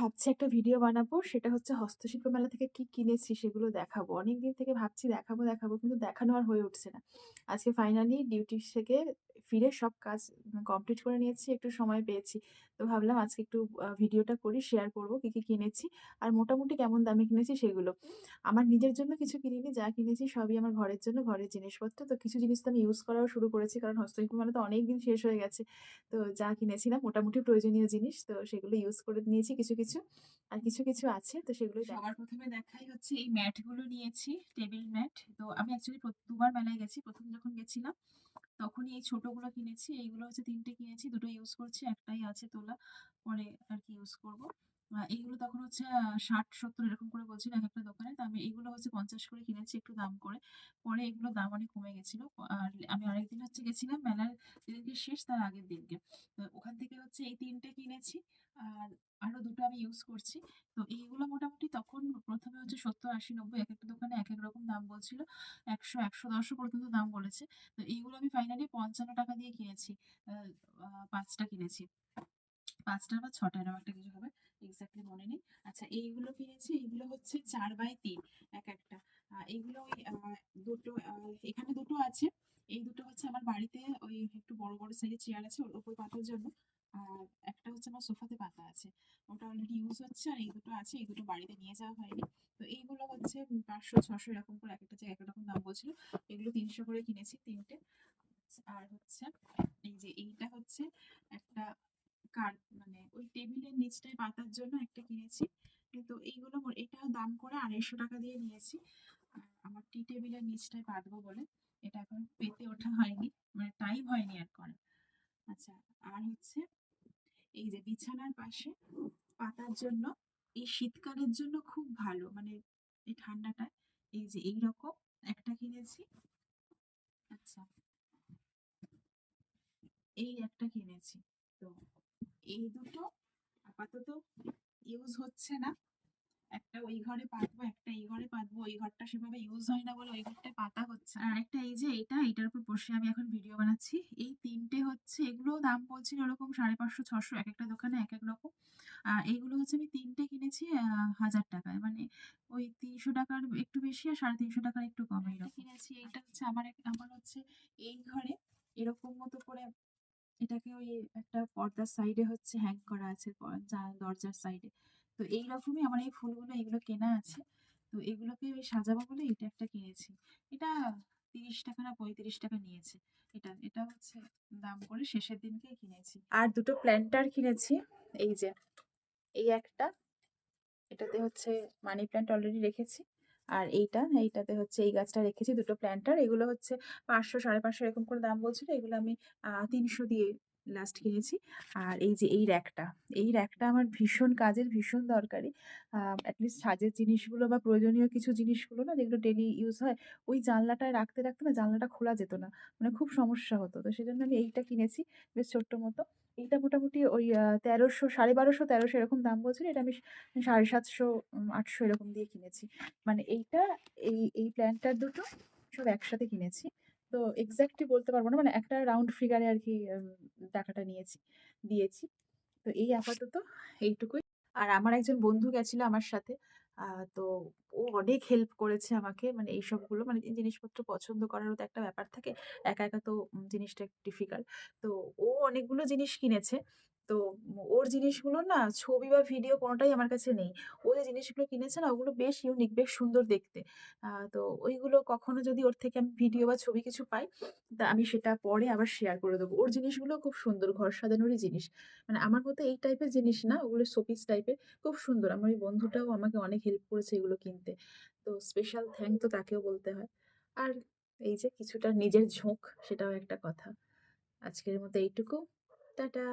ভাবছি একটা ভিডিও বানাবো। সেটা হচ্ছে হস্তশিল্প মেলা থেকে কি কিনেছি সেগুলো দেখাবো। অনেক দিন থেকে ভাবছি দেখাবো, দেখাবো কিন্তু দেখানো আর হয়ে উঠছে না। আজকে ফাইনালি ডিউটি থেকে ফিরে সব কাজ কমপ্লিট করে নিয়েছি। একটু সময় পেয়েছি। তো ভাবলাম আজকে একটু ভিডিওটা করি, শেয়ার করব কি, কি কিনেছি। আর মোটামুটি কেমন দামে কিনেছি সেগুলো। আমার নিজের জন্য কিছু কিনিনি। যা কিনেছি সবই আমার ঘরের জন্য, ঘরের জিনিসপত্র। তো কিছু জিনিস তো আমি ইউজ করাও শুরু করেছি। কারণ হস্তশিল্প মেলা তো অনেক দিন শেষ হয়ে গেছে। তো যা কিনেছিলাম মোটামুটি প্রয়োজনীয় জিনিস। তো সেগুলো ইউজ করে নিয়েছি কিছু, কিছু। আর কিছু, কিছু আছে। তো সেগুলো সবার ১ম এ দেখাই হচ্ছে এই ম্যাটগুলো নিয়েছি, টেবিল ম্যাট। তো আমি অ্যাকচুয়ালি দুবার মেলায় গেছি। ১ম যখন গেছিলাম তখনই এই ছোটগুলো কিনেছি। এইগুলো হচ্ছে তিনটে কিনেছি। দুটো ইউজ করছি। একটাই আছে তোলা। পরে আর কি ইউজ করব। এইগুলো তখন হচ্ছে ষাট ৬০-৭০ এরকম করে বলছিল এক একটা দোকানে। তো আমি এগুলো হচ্ছে ৫০ করে কিনেছি একটু দাম করে। পরে এগুলোর দাম অনেক কমে গেছিল। আর আমি আরেকদিন হচ্ছে গেছিলাম মেলার যেদিনকে শেষ তার আগের দিনকে। তো ওখান থেকে হচ্ছে এই তিনটে কিনেছি। আর আরও দুটো আমি ইউজ করছি। তো এইগুলো মোটামুটি তখন প্রথমে হচ্ছে সত্তর আশি নব্বই এক একটা দোকানে এক এক রকম দাম বলছিল। ১০০, ১১০ ও পর্যন্ত দাম বলেছে। তো এইগুলো আমি ফাইনালি ৳৫৫ দিয়ে কিনেছি। আ আ ৫ টা কিনেছি। পাঁচটা বা ৬ টা এরকম একটা কিছু হবে। এক্সাক্টলি মনে নেই। আচ্ছা এইগুলো কিনেছি। এইগুলো হচ্ছে চার বাই তিন এক একটা এইগুলো ওই আ ২ টো আ এখানে দুটো আছে। এই দুটো হচ্ছে আমার বাড়িতে ওই একটু বড়, বড় সাইজের চেয়ার আছে ওর উপর পাতার জন্য। আর একটা হচ্ছে আমার সোফাতে পাতা আছে। ওটা অলরেডি ইউজ হচ্ছে আর এই দুটো আছে। এই দুটো বাড়িতে নিয়ে যাওয়া হয়নি। তো এইগুলো হচ্ছে পাঁচশো ছশো এরকম করে একেকটা জায়গায় একেক রকম দাম বলছিল। এগুলো ৩০০ করে কিনেছি তিনটে আর হচ্ছে এই যে এইটা হচ্ছে একটা কার মানে ওই টেবিলের নিচটায় পাতার জন্য একটা কিনেছি। কিন্তু এইগুলো এটা দাম করে ৳২৫০ দিয়ে নিয়েছি। আমার টি টেবিলের নিচটায় পাতবো বলে। এটা এখন পেতে ওঠা হয়নি। মানে টাইম হয়নি আর করার। আচ্ছা আর হচ্ছে এই যে বিছানার পাশে পাতার জন্য, এই শীতকালের জন্য খুব ভালো। মানে এই ঠান্ডাটা, এই যে এইরকম একটা কিনেছি। আচ্ছা এই একটা কিনেছি। তো এই ২ টো আপাতত ইউজ হচ্ছে না। একটা ওই ঘরে পাতবো, একটা এই ঘরে পাতবো। ওই ঘরটা সেভাবে ইউজ হয় না বলে ওই ঘরটায় পাতা হচ্ছে। আর একটা এই যে এটা, এটার উপর বসে আমি এখন ভিডিও বানাচ্ছি। এই তিনটে হচ্ছে এগুলোও দাম বলছিল ওরকম সাড়ে পাঁচশো ছশো এক একটা দোকানে এক এক রকম। আর এইগুলো হচ্ছে আমি তিনটে কিনেছি হাজার টাকায় মানে ওই তিনশো টাকার একটু বেশি আর সাড়ে তিনশো টাকার একটু কম এইরকম। কিনেছি এইটা হচ্ছে আমার আমার হচ্ছে এই ঘরে এটাকে ওই একটা পর্দার সাইডে হচ্ছে হ্যাং করা আছে দরজার সাইডে। তো এইরকমই আমার এই ফুলগুলো এগুলো কেনা আছে। তো এগুলোকে ওই সাজাবো বলে এটা একটা কিনেছি। এটা ৳৩০ না ৳৩৫ নিয়েছে। এটা, এটা হচ্ছে দাম করে শেষের দিনকেই কিনেছি। আর ২ টো প্ল্যান্টার কিনেছি। এই যে, এই একটা। এটাতে হচ্ছে মানি প্ল্যান্ট অলরেডি রেখেছি। আর এইটা, এইটাতে হচ্ছে এই গাছটা রেখেছি দুটো প্ল্যান্টার। এগুলো হচ্ছে ৫০০, ৫৫০ এরকম করে দাম বলছিল। এগুলো আমি তিনশো দিয়ে লাস্ট কিনেছি। আর এই যে এই র‍্যাকটা, এই র‍্যাকটা আমার ভীষণ কাজের, ভীষণ দরকারি। আ এট লিস্ট সাজের জিনিসগুলো বা প্রয়োজনীয় কিছু জিনিসগুলো না যেগুলো ডেলি ইউজ হয়, ওই জানলাটায় রাখতে, রাখতে না জানলাটা খোলা যেত না। মানে খুব সমস্যা হতো। তো সেজন্য আমি এইটা কিনেছি বেশ ছোট্ট মতো। এইটা মোটামুটি ওই তেরোশো সাড়ে বারোশো তেরোশো এরকম দাম বলছিল। এটা আমি সাড়ে সাতশো আটশো এরকম দিয়ে কিনেছি। মানে এইটা, এই, এই প্ল্যান্টার দুটো সব একসাথে কিনেছি। তো এক্স্যাক্টলি বলতে পারব না। মানে একটা রাউন্ড ফিগারে আর কি টাকাটা নিয়েছি, দিয়েছি। তো এই আপাতত এইটুকুই। আর আমার একজন বন্ধু গেছিল আমার সাথে। তো ও অনেক হেল্প করেছে আমাকে। মানে এইসবগুলো মানে জিনিসপত্র পছন্দ করারও তো একটা ব্যাপার থাকে। একা, একা তো জিনিসটা ডিফিকাল্ট। তো ও অনেকগুলো জিনিস কিনেছে। তো ওর জিনিসগুলো না ছবি বা ভিডিও কোনোটাই আমার কাছে নেই। ও যে জিনিসগুলো কিনেছে না ওগুলো বেশ ইউনিক, বেশ সুন্দর দেখতে। তো ওইগুলো কখনো যদি ওর থেকে আমি ভিডিও বা ছবি কিছু পাই, তা আমি সেটা পরে আবার শেয়ার করে দেবো। ওর জিনিসগুলো খুব সুন্দর, ঘর সাজানোরই জিনিস। মানে আমার মতো এই টাইপের জিনিস না, ওগুলো শোপিস টাইপের। খুব সুন্দর। আমার ওই বন্ধুটাও আমাকে অনেক হেল্প করেছে এগুলো কিনতে। তো স্পেশাল থ্যাংক তো তাকেও বলতে হয়। আর এই যে কিছুটা নিজের ঝোঁক, সেটাও একটা কথা। আজকের মতো এইটুকু। টাটা।